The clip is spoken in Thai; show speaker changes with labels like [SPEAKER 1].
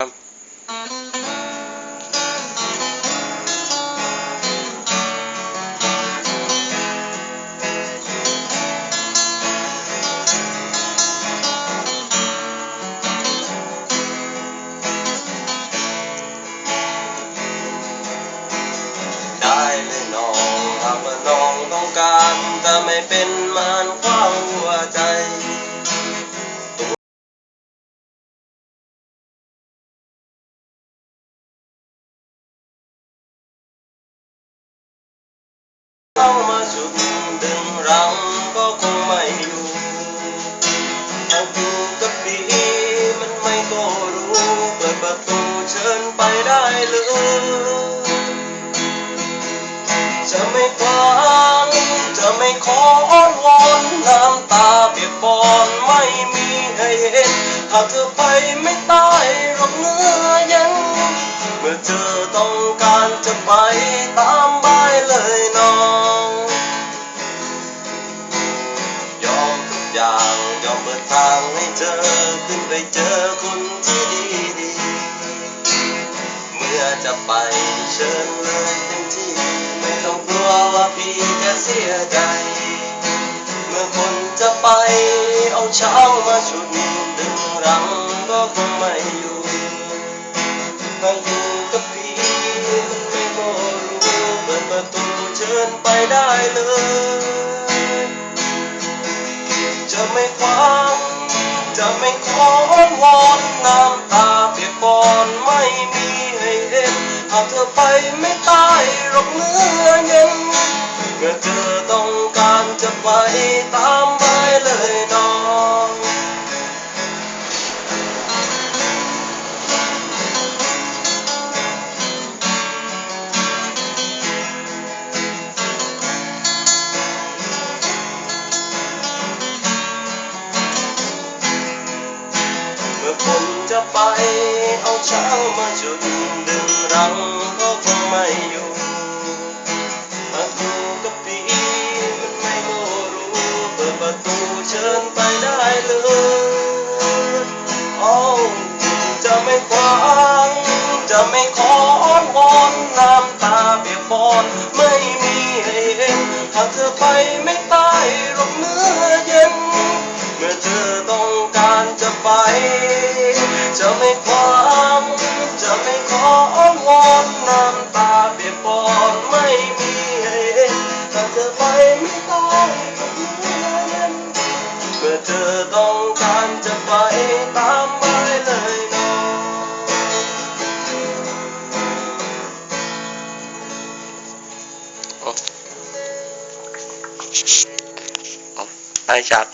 [SPEAKER 1] ได้เลยน้องหากว่าน้องต้องการจะไม่เป็นมารขว้างหัว เข้ามาฉุดดึงรังก็คงไม่อยู่หากอยู่กับดีมันไม่ก็รู้ เปิดประตูเชิญไปได้เลยจะไม่ขวางจะไม่ขออ้อนวอนน้ำตาเปียกปอนไม่มีให้เห็นหากเธอไปไม่ตายหรอกเนื้อเย็นเมื่อเธอต้องการจะไปตามางให้เธอขึ้นไปเจอคนที่ดีดี เมื่อจะไปเชิญเลยเต็มที่ ไม่ต้องกลัวว่าพี่จะเสียใจเมื่อคนจะไปเอาเช้ามาชุดดึงรังก็คงไม่อยู่ถ้าอยู่กับพี่ไม่รู้เปิดประตูเชิญไปได้เลย จะไม่ขวาง ไม่ขออ้อนวอนน้ำตาเปียกปอนไม่มีให้เห็นหากเธอไปไม่ตายหรอกเนื้อเย็นเมื่อเธอต้องการจะไปตาม จะไปเอาเช้ามาจุดดึงรังก็คงไม่อยู่หากอยู่กับพี่มันไม่ก็รู้เปิดประตูเชิญไปได้เลยอ้จะไม่ขวางจะไม่ขออ้อนวอนน้ำตาเปียกปอนไม่มีให้เห็นหากเธอไปไม่ตายหรอกเนื้อเย็น เมื่อเธอต้องการจะไป จะไม่ขวางจะไม่ขออ้อนวอนน้ำตาเปียกปอนไม่มีให้เห็นถ้าเธอไปไม่ต้องเมื่อเธอต้องการจะไปตามไปเลยน้อง
[SPEAKER 2] เอาไอ้ฉาก